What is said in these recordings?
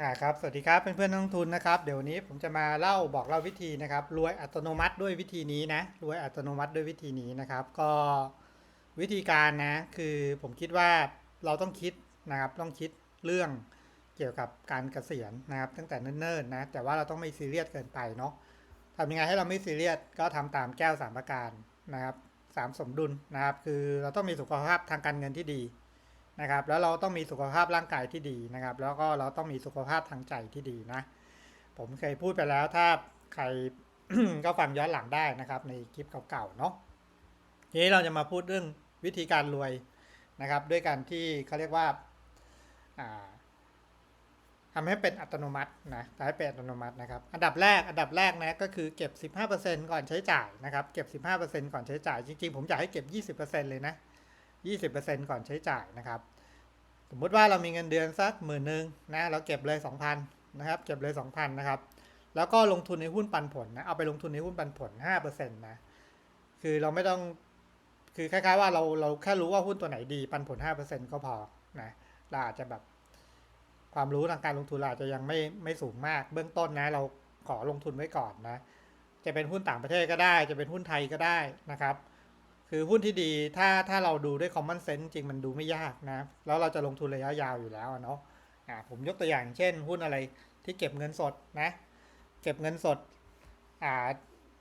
อ่าครับ สวัสดีครับเพื่อนๆนักลงทุนนะครับ เดี๋ยวนี้ผมจะมาเล่าบอกเล่าวิธีนะครับ รวยอัตโนมัติด้วยวิธีนี้นะ รวยอัตโนมัติด้วยวิธีนี้นะครับ ก็วิธีการนะ คือผมคิดว่าเราต้องคิดนะครับ ต้องคิดเรื่องเกี่ยวกับการเกษียณนะครับ ตั้งแต่เนิ่นๆนะ แต่ว่าเราต้องไม่ซีเรียสเกินไปเนาะทำยังไงให้เราไม่ซีเรียส ก็ทำตามแก้วสามประการนะครับสามสมดุลนะครับ คือเราต้องมีสุขภาพทางการเงินที่ดี นะครับ แล้วเราต้องมีสุขภาพร่างกายที่ดีนะครับ แล้วก็เราต้องมีสุขภาพทางใจที่ดีนะ ผมเคยพูดไปแล้วถ้าใครก็ฟังย้อนหลังได้นะครับ ในคลิปเก่าๆเนาะทีนี้เราจะมาพูดเรื่องวิธีการรวยนะครับ ด้วยการที่เขาเรียกว่าอ่าทำให้เป็นอัตโนมัตินะทำให้เป็นอัตโนมัตินะครับ อันดับแรก อันดับแรกนะก็คือเก็บ 15%ก่อนใช้จ่ายนะครับ เก็บ 15%ก่อนใช้จ่าย จริงๆ ผมอยากให้เก็บ 20%เลยนะ 20%ก่อนใช้จ่ายนะครับ สมมุติว่าเรามีเงินเดือนสักหมื่นหนึ่งนะเราเก็บเลย 2,000นะครับ เก็บเลย 2,000นะครับ แล้วก็ลงทุนในหุ้นปันผลนะ เอาไปลงทุนในหุ้นปันผล5%นะ คือเราไม่ต้อง คือคล้ายๆว่าเราเราแค่รู้ว่าหุ้นตัวไหนดีปันผล 5%ก็พอนะ เราอาจจะแบบความรู้ทางการลงทุนเราอาจจะยังไม่ไม่สูงมาก เบื้องต้นนะ เราขอลงทุนไว้ก่อนนะ จะเป็นหุ้นต่างประเทศก็ได้ จะเป็นหุ้นไทยก็ได้นะครับ คือหุ้นที่ดีถ้าถ้าเราดูด้วย common sense จริงมันดูไม่ยากนะ แล้วเราจะลงทุนระยะยาวอยู่แล้วเนาะอ่าผมยกตัวอย่างเช่น หุ้นอะไรที่เก็บเงินสดนะ เก็บเงินสดอ่า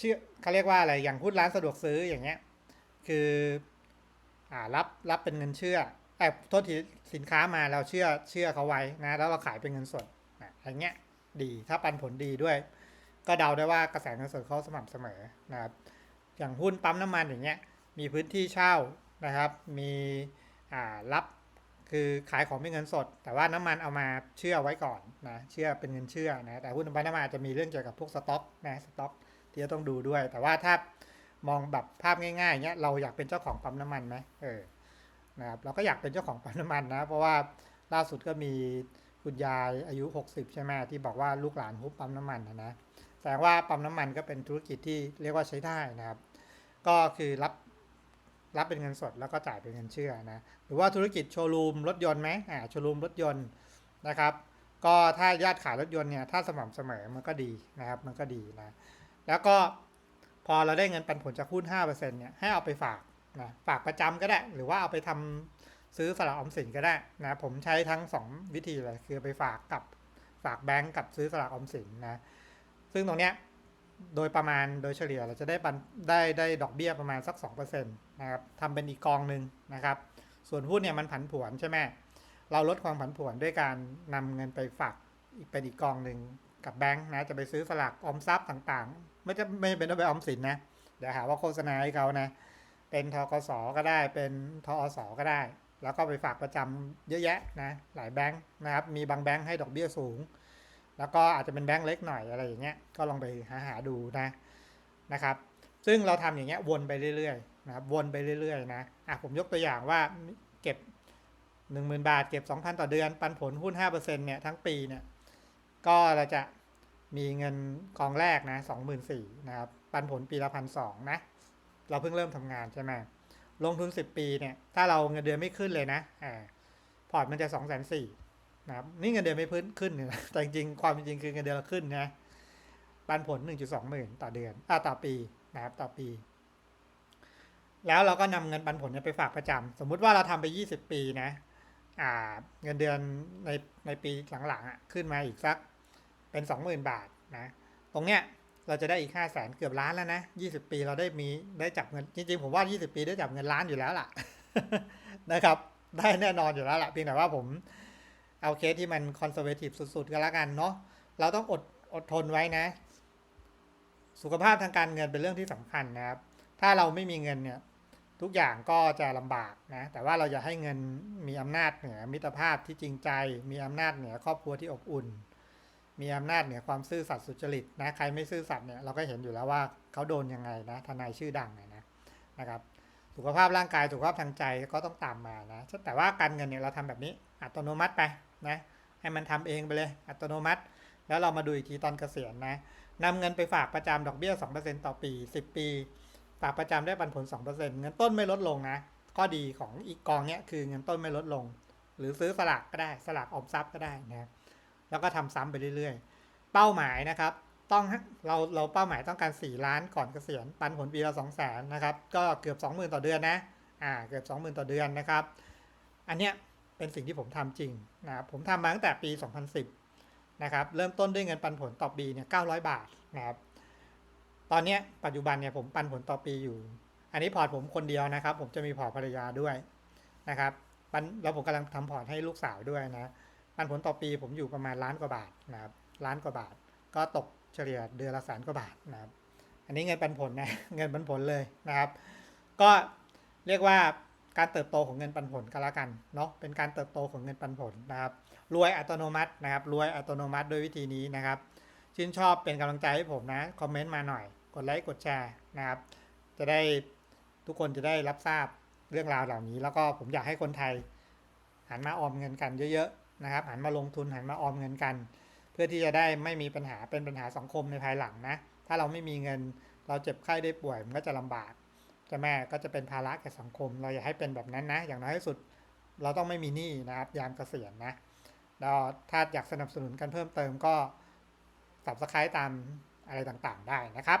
ชื่อเขาเรียกว่าอะไรอย่างหุ้นร้านสะดวกซื้ออย่างเงี้ยคืออ่ารับรับเป็นเงินเชื่อไอ้ยโทษทีสินค้ามาเราเชื่อเชื่อเขาไว้นะ แล้วเราขายเป็นเงินสดนะอย่างเงี้ยดีถ้าปันผลดีด้วย ก็เดาได้ว่ากระแสเงินสดเขาสม่ำเสมอนะครับอย่างหุ้นปั๊มน้ำมันอย่างเงี้ย มีพื้นที่เช่านะครับ มีรับคือขายของเป็นเงินสด แต่ว่าน้ำมันเอามาเชื่อไว้ก่อนนะเชื่อเป็นเงินเชื่อนะแต่หุ้นปั๊มน้ำมันอาจจะมีเรื่องเกี่ยวกับพวกสต็อกนะสต็อกที่จะต้องดูด้วย แต่ว่าถ้ามองแบบภาพง่ายๆเงี้ยเราอยากเป็นเจ้าของปั๊มน้ำมันไหมเออนะครับเราก็อยากเป็นเจ้าของปั๊มน้ำมันนะเพราะว่าล่าสุดก็มีคุณยายอายุ 60 ใช่ไหมที่บอกว่าลูกหลานฮุบปั๊มน้ำมันนะนะแสดงว่าปั๊มน้ำมันก็เป็นธุรกิจที่เรียกว่าใช้ได้นะครับ ก็คือรับ รับเป็นเงินสดแล้วก็จ่ายเป็นเงินเชื่อนะหรือว่าธุรกิจโชว์รูมรถยนต์ไหมอ่าโชว์รูมรถยนต์นะครับ ก็ถ้ายอดขายรถยนต์เนี่ยถ้าสม่ำเสมอมันก็ดีนะครับมันก็ดีนะแล้วก็พอเราได้เงินปันผลจากหุ้น5%เนี่ยให้เอาไปฝากนะฝากประจำก็ได้ หรือว่าเอาไปทำซื้อสลากออมสินก็ได้นะผมใช้ทั้ง 2 วิธีเลยคือไปฝากกับฝากแบงก์กับซื้อสลากออมสินนะซึ่งตรงเนี้ยโดยประมาณโดยเฉลี่ยเราจะได้ปันได้ได้ดอกเบี้ยประมาณสัก 2%นะครับทำเป็นอีกกองหนึ่งนะครับ ส่วนหุ้นเนี่ยมันผันผวนใช่ไหมเราลดความผันผวนด้วยการนำเงินไปฝากเป็นอีกกองหนึ่งกับแบงค์นะจะไปซื้อสลากออมทรัพย์ต่างๆ ไม่จะไม่เป็นต้องไปออมสินนะเดี๋ยวหาว่าโฆษณาให้เขานะเป็นทกสก็ได้เป็นทอสก็ได้ แล้วก็ไปฝากประจำเยอะแยะนะหลายแบงค์นะครับมีบางแบงค์ให้ดอกเบี้ยสูง แล้วก็อาจจะเป็นแบงค์เล็กหน่อยอะไรอย่างเงี้ยก็ลองไปหาหาดูนะนะครับ ซึ่งเราทำอย่างเงี้ยวนไปเรื่อย นะครับวนไปเรื่อยๆนะอะผมยกตัวอย่างว่าเก็บ 10,000 บาท เก็บ 2,000 ต่อเดือน ปันผลหุ้น5%เนี่ยทั้งปีเนี่ยก็เราจะมีเงินกองแรกนะ24,000นะครับปันผลปีละพันสองนะเราเพิ่งเริ่มทำงานใช่ไหมลงทุน 10 ปีเนี่ยถ้าเราเงินเดือนไม่ขึ้นเลยนะอ่าพอร์ตมันจะ2 4 0 0 0นะครับนี่เงินเดือนไม่พื้นขึ้นนะแต่จริงความจริงคือเงินเดือนเราขึ้นนะปันผล 1.2หมื่นต่อเดือนอ่าต่อปีนะครับต่อปี แล้วเราก็นำเงินปันผลไปฝากประจำสมมุติว่าเราทำไป 20 ปีนะอ่าเงินเดือนในในปีหลังๆอะขึ้นมาอีกสักเป็น 20,000 บาทนะตรงเนี้ยเราจะได้อีก5 0 0แสนเกือบล้านแล้วนะ 20 ปีเราได้มีได้จับเงินจริงๆผมว่า 20 ปีได้จับเงินล้านอยู่แล้วล่ะนะครับ ได้แน่นอนอยู่แล้วล่ะเพียงแต่ว่าผมเอาเคสที่มันคอนเซอร์เวทีฟสุดๆก็แล้วกันเนาะเราต้องอดอดทนไว้นะ สุขภาพทางการเงินเป็นเรื่องที่สำคัญนะครับ ถ้าเราไม่มีเงินเนี่ย ทุกอย่างก็จะลำบากนะ แต่ว่าเราอย่าให้เงินมีอำนาจเหนือมิตรภาพที่จริงใจ มีอำนาจเหนือครอบครัวที่อบอุ่น มีอำนาจเหนือความซื่อสัตย์สุจริตนะ ใครไม่ซื่อสัตย์เนี่ยเราก็เห็นอยู่แล้วว่าเขาโดนยังไงนะ ทนายชื่อดังนะนะครับ สุขภาพร่างกาย สุขภาพทางใจก็ต้องตามมานะ แต่ว่าการเงินเนี่ยเราทำแบบนี้อัตโนมัติไปนะ ให้มันทำเองไปเลย อัตโนมัติ แล้วเรามาดูอีกทีตอนเกษียณนะนำเงินไปฝากประจำดอกเบี้ย2%ต่อปี 10 ปี ฝากประจำได้ปันผล 2%เงินต้นไม่ลดลงนะ ข้อดีของอีกกองเนี้ยคือเงินต้นไม่ลดลง หรือซื้อสลากก็ได้สลากออมทรัพย์ก็ได้นะแล้วก็ทำซ้ำไปเรื่อยๆ เป้าหมายนะครับ ต้องเราเราเป้าหมายต้องการ 4 ล้านก่อนเกษียณปันผลปีละ2 0 0 0 0นะครับ ก็เกือบ 20,000 ต่อเดือนนะอ่าเกือบ 20,000 ต่อเดือนนะครับ อันเนี้ยเป็นสิ่งที่ผมทำจริงนะครับผมทำมาตั้งแต่ปี 2010นะครับเริ่มต้นด้วยเงินปันผลต่อปีเนี่ย900 บาทนะครับ ตอนนี้ปัจจุบันเนี่ยผมปันผลต่อปีอยู่ อันนี้พอร์ตผมคนเดียวนะครับ ผมจะมีพอร์ตภรรยาด้วยนะครับปันแล้วผมกำลังทำพอร์ตให้ลูกสาวด้วยนะ ปันผลต่อปีผมอยู่ประมาณล้านกว่าบาทนะครับล้านกว่าบาท ก็ตกเฉลี่ยเดือนละแสนกว่าบาทนะครับ อันนี้เงินปันผลนะเงินปันผลเลยนะครับ ก็เรียกว่าการเติบโตของเงินปันผลก็แล้วกันเนาะเป็นการเติบโตของเงินปันผลนะครับ รวยอัตโนมัตินะครับ รวยอัตโนมัติด้วยวิธีนี้นะครับ ชื่นชอบเป็นกำลังใจให้ผมนะ คอมเมนต์มาหน่อย กดไลค์กดแชร์นะครับ จะได้ทุกคนจะได้รับทราบเรื่องราวเหล่านี้ แล้วก็ผมอยากให้คนไทย หันมาออมเงินกันเยอะๆนะครับ หันมาลงทุนหันมาออมเงินกัน เพื่อที่จะได้ไม่มีปัญหาเป็นปัญหาสังคมในภายหลังนะ ถ้าเราไม่มีเงินเราเจ็บไข้ได้ป่วยมันก็จะลำบากใช่ไหมก็จะเป็นภาระแก่สังคม เราอย่าให้เป็นแบบนั้นนะ อย่างน้อยที่สุดเราต้องไม่มีหนี้นะครับ ยามเกษียณนะแล้วถ้าอยากสนับสนุนกันเพิ่มเติมก็สับสไครตามอะไรต่างๆ ได้นะครับ